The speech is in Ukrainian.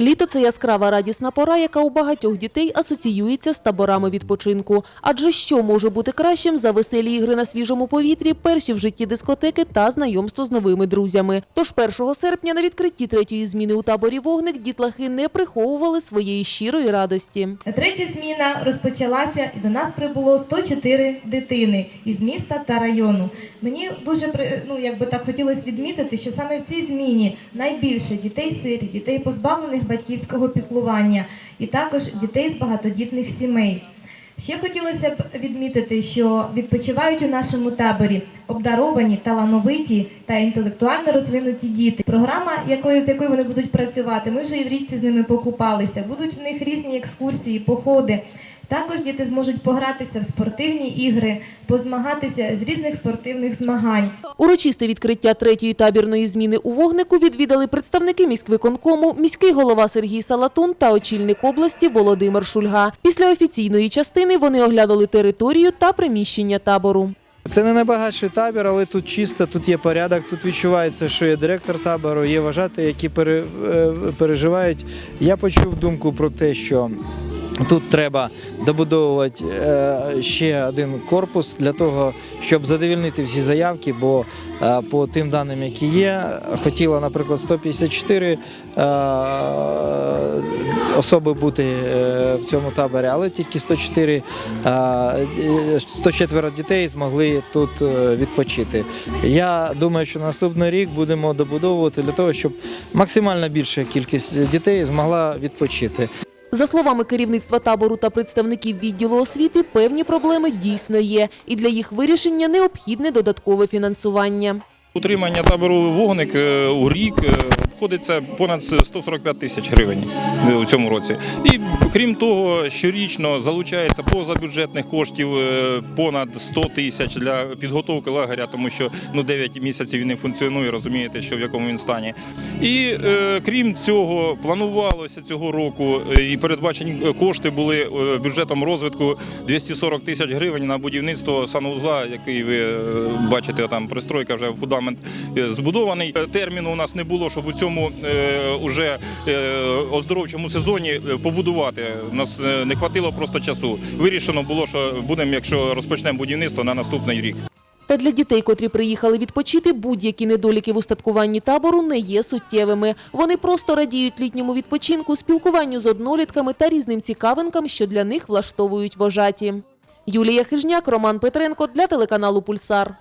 Літо це яскрава радісна пора, яка у багатьох дітей асоціюється з таборами відпочинку. Адже що може бути кращим за веселі ігри на свіжому повітрі, перші в житті дискотеки та знайомство з новими друзями. Тож 1 серпня на відкритті третьої зміни у таборі вогник дітлахи не приховували своєї щирої радості. Третя зміна розпочалася і до нас прибуло 104 дитини із міста та району. Мені дуже ну, якби так хотілося відмітити, що саме в цій зміні найбільше дітей сиріт, дітей позбавлених батьківського піклування і також дітей з багатодітних сімей. Ще хотілося б відмітити, що відпочивають у нашому таборі обдаровані, талановиті та інтелектуально розвинуті діти. Програма, якою з якою вони будуть працювати, ми вже і в річці з ними покупалися. Будуть в них різні екскурсії, походи. Також діти зможуть погратися в спортивні ігри, позмагатися з різних спортивних змагань. Урочисте відкриття третьої табірної зміни у вогнику відвідали представники міськвиконкому, міський голова Сергій Салатун та очільник області Володимир Шульга. Після офіційної частини вони оглянули територію та приміщення табору. Це не найбагатший табір, але тут чисто, тут є порядок, тут відчувається, що є директор табору, є вважати, які е, переживають. Я почув думку про те, що тут треба добудовувати е, ще один корпус для того, щоб задовільнити всі заявки, бо е, по тим даним, які є, хотіло, наприклад, 154 е, особи бути в цьому таборі, але тільки 104, е, е, 104 дітей змогли тут відпочити. Я думаю, що наступний рік будемо добудовувати для того, щоб максимально більша кількість дітей змогла відпочити. За словами керівництва табору та представників відділу освіти, певні проблеми дійсно є, і для їх вирішення необхідне додаткове фінансування. Утримання табору вогник е, у рік е, обходиться понад 145 тисяч гривень е, у цьому році. І крім того, щорічно залучається позабюджетних коштів е, понад 100 тисяч для підготовки лагеря, тому що ну 9 місяців він не функціонує, розумієте, що в якому він стані. І е, крім цього, планувалося цього року е, і передбачені кошти були бюджетом розвитку 240 тисяч гривень на будівництво санузла, який ви бачите, там пристройка вже фундамент збудований. Терміну у нас не було, щоб у цьому е, уже е, оздоровчому сезоні е, побудувати. Нас не хватило просто часу. Вирішено було, що будемо, якщо розпочнемо будівництво на наступний рік. Та для дітей, котрі приїхали відпочити, будь-які недоліки в устаткуванні табору не є суттєвими. Вони просто радіють літньому відпочинку, спілкуванню з однолітками та різним цікавинкам, що для них влаштовують вожаті. Юлія Хижняк, Роман Петренко для телеканалу Пульсар.